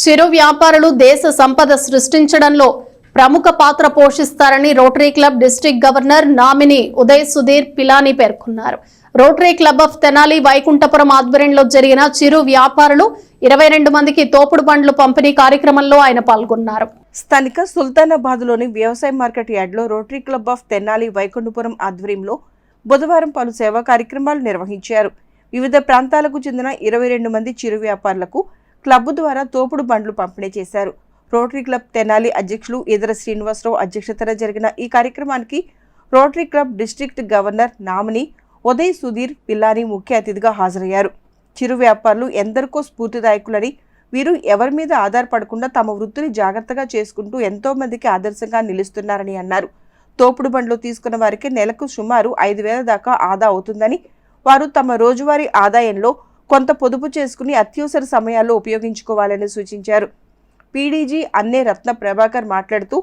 చిరు వ్యాపారులు దేశ సంపద సృష్టించడంలో ప్రముఖ పాత్ర పోషిస్తారని Rotary Club district governor nominee Uday Sudhir Pilani పేర్కొన్నారు. Rotary Club of Tenali Vaikunthapuram ఆధ్వర్యంలో జరిగిన చిరు వ్యాపారులు ఇరవై రెండు మందికి తోపుడు బండ్లు పంపిణీ కార్యక్రమంలో ఆయన పాల్గొన్నారు. స్థానిక సుల్తానాబాద్లోని వ్యవసాయ మార్కెట్ యార్డ్లో Rotary Club of Tenali Vaikunthapuram ఆధ్వర్యంలో బుధవారం పలు సేవా కార్యక్రమాలు నిర్వహించారు. వివిధ ప్రాంతాలకు చెందిన ఇరవై రెండు మంది చిరు వ్యాపారులకు క్లబ్ ద్వారా తోపుడు బండ్లు పంపిణీ చేశారు. రోటరీ క్లబ్ తెనాలి అధ్యక్షులు ఇదర శ్రీనివాసరావు అధ్యక్షతన జరిగిన ఈ కార్యక్రమానికి rotary club district governor nominee Uday Sudhir పిల్లాని ముఖ్య అతిథిగా హాజరయ్యారు. చిరు వ్యాపారులు ఎందరికో స్ఫూర్తిదాయకులని వీరు ఎవరి మీద ఆధారపడకుండా తమ వృత్తిని జాగ్రత్తగా చేసుకుంటూ ఎంతో మందికి ఆదర్శంగా నిలుస్తున్నారని అన్నారు. తోపుడు బండ్లు తీసుకున్న వారికి నెలకు సుమారు ఐదు వేల దాకా ఆదా అవుతుందని వారు తమ రోజువారీ ఆదాయంలో కొంత పొదుపు చేసుకుని అత్యవసర సమయాల్లో ఉపయోగించుకోవాలని సూచించారు. పీడీజీ అన్నే రత్న ప్రభాకర్ మాట్లాడుతూ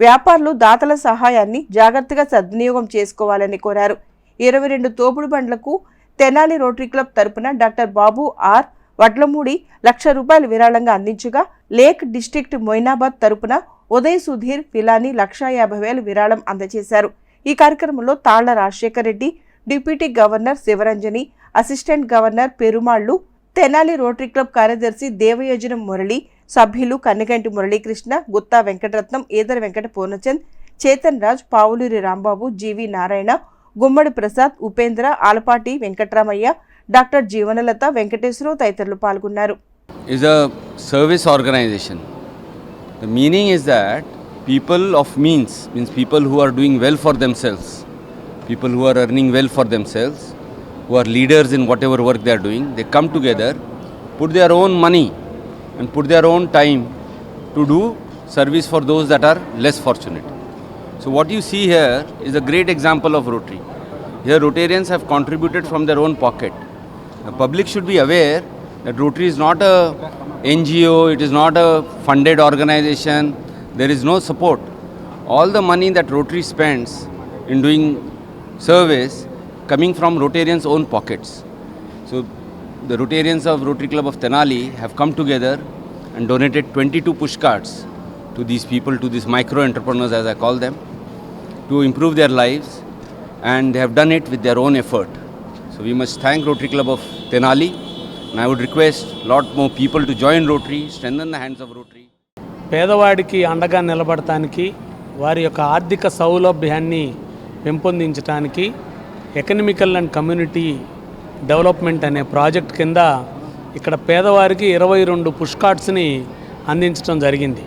వ్యాపారులు దాతల సహాయాన్ని జాగ్రత్తగా సద్వినియోగం చేసుకోవాలని కోరారు. ఇరవై రెండు తోపుడు బండ్లకు తెనాలి రోటరీ క్లబ్ తరపున డాక్టర్ బాబు ఆర్ వడ్లమూడి లక్ష రూపాయలు విరాళంగా అందించగా లేక్ డిస్టిక్ట్ మొయినాబాద్ తరపున ఉదయ్ సుధీర్ ఫిలాని లక్షా యాభై వేలు విరాళం అందజేశారు. ఈ కార్యక్రమంలో Talla Rajasekhar Reddy deputy governor Sivaranjani assistant governor Perumallu Tenali Rotary Club కార్యదర్శి దేవయోజనం మురళి సభ్యులు కన్నగంటి మురళీకృష్ణ గుత్తా వెంకటరత్నం ఈదర వెంకట పూర్ణచంద్ చేతన్ రాజ్ పావులూరి రాంబాబు జీవి నారాయణ గుమ్మడి ప్రసాద్ ఉపేంద్ర ఆలపాటి వెంకట్రామయ్య డాక్టర్ జీవనలత వెంకటేశ్వరరావు తదితరులు పాల్గొన్నారు is a service organization. The meaning is that people of means, means people who are doing well for themselves, people who are earning well for themselves, who are leaders in whatever work they are doing, they come together, put their own money and put their own time to do service for those that are less fortunate. So, what you see here is a great example of Rotary. Here, Rotarians have contributed from their own pocket. The public should be aware that Rotary is not a NGO, it is not a funded organization, there is no support. All the money that Rotary spends in doing service coming from Rotarians' own pockets. So, the Rotarians of Rotary Club of Tenali have come together and donated 22 pushcarts to these people, to these micro entrepreneurs as I call them, to improve their lives and they have done it with their own effort. So we must thank Rotary Club of Tenali and I would request lot more people to join Rotary, strengthen the hands of Rotary. పేదవాడికి అండగా నిలబడటానికి వారి యొక్క ఆర్థిక సౌలభ్యాన్ని పెంపొందించడానికి economical and community development అనే project కింద ఇక్కడ పేదవారికి ఇరవై రెండు పుష్కార్ట్స్ని అందించడం జరిగింది.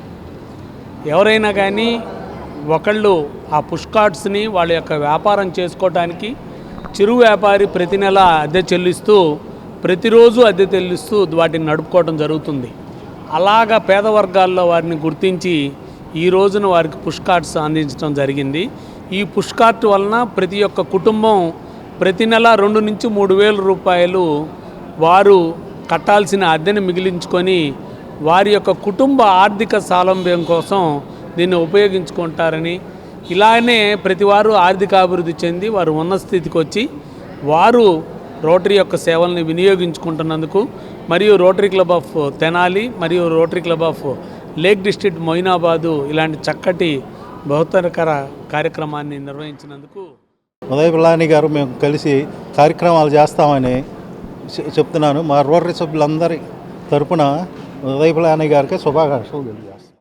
ఎవరైనా కానీ ఒకళ్ళు ఆ పుష్కార్ట్స్ని వాళ్ళ యొక్క వ్యాపారం చేసుకోవటానికి చిరు వ్యాపారి ప్రతి నెల అద్దె చెల్లిస్తూ ప్రతిరోజు అద్దె చెల్లిస్తూ వాటిని నడుపుకోవడం జరుగుతుంది. అలాగా పేద వర్గాల్లో వారిని గుర్తించి ఈ రోజున వారికి పుష్ కార్డ్స్ అందించడం జరిగింది. ఈ పుష్ కార్ట్ వలన ప్రతి ఒక్క కుటుంబం ప్రతి నెల రెండు నుంచి మూడు వేల రూపాయలు వారు కట్టాల్సిన అద్దెను మిగిలించుకొని వారి యొక్క కుటుంబ ఆర్థిక స్వాలంబ్యం కోసం దీన్ని ఉపయోగించుకుంటారని. ఇలానే ప్రతి వారు ఆర్థిక అభివృద్ధి చెంది వారు ఉన్న స్థితికి వచ్చి వారు రోటరీ యొక్క సేవల్ని వినియోగించుకుంటున్నందుకు మరియు రోటరీ క్లబ్ ఆఫ్ తెనాలి మరియు Rotary Club of lake district Moinabad ఇలాంటి చక్కటి బహుతరకర కార్యక్రమాన్ని నిర్వహించినందుకు ఉదయ్ పిల్లాని గారు మేము కలిసి కార్యక్రమాలు చేస్తామని చెప్తున్నాను. మా రోటరీ సభ్యులందరి తరపున ఉదయ్ పిల్లాని గారికి శుభాకాంక్షలు తెలియజేస్తాను.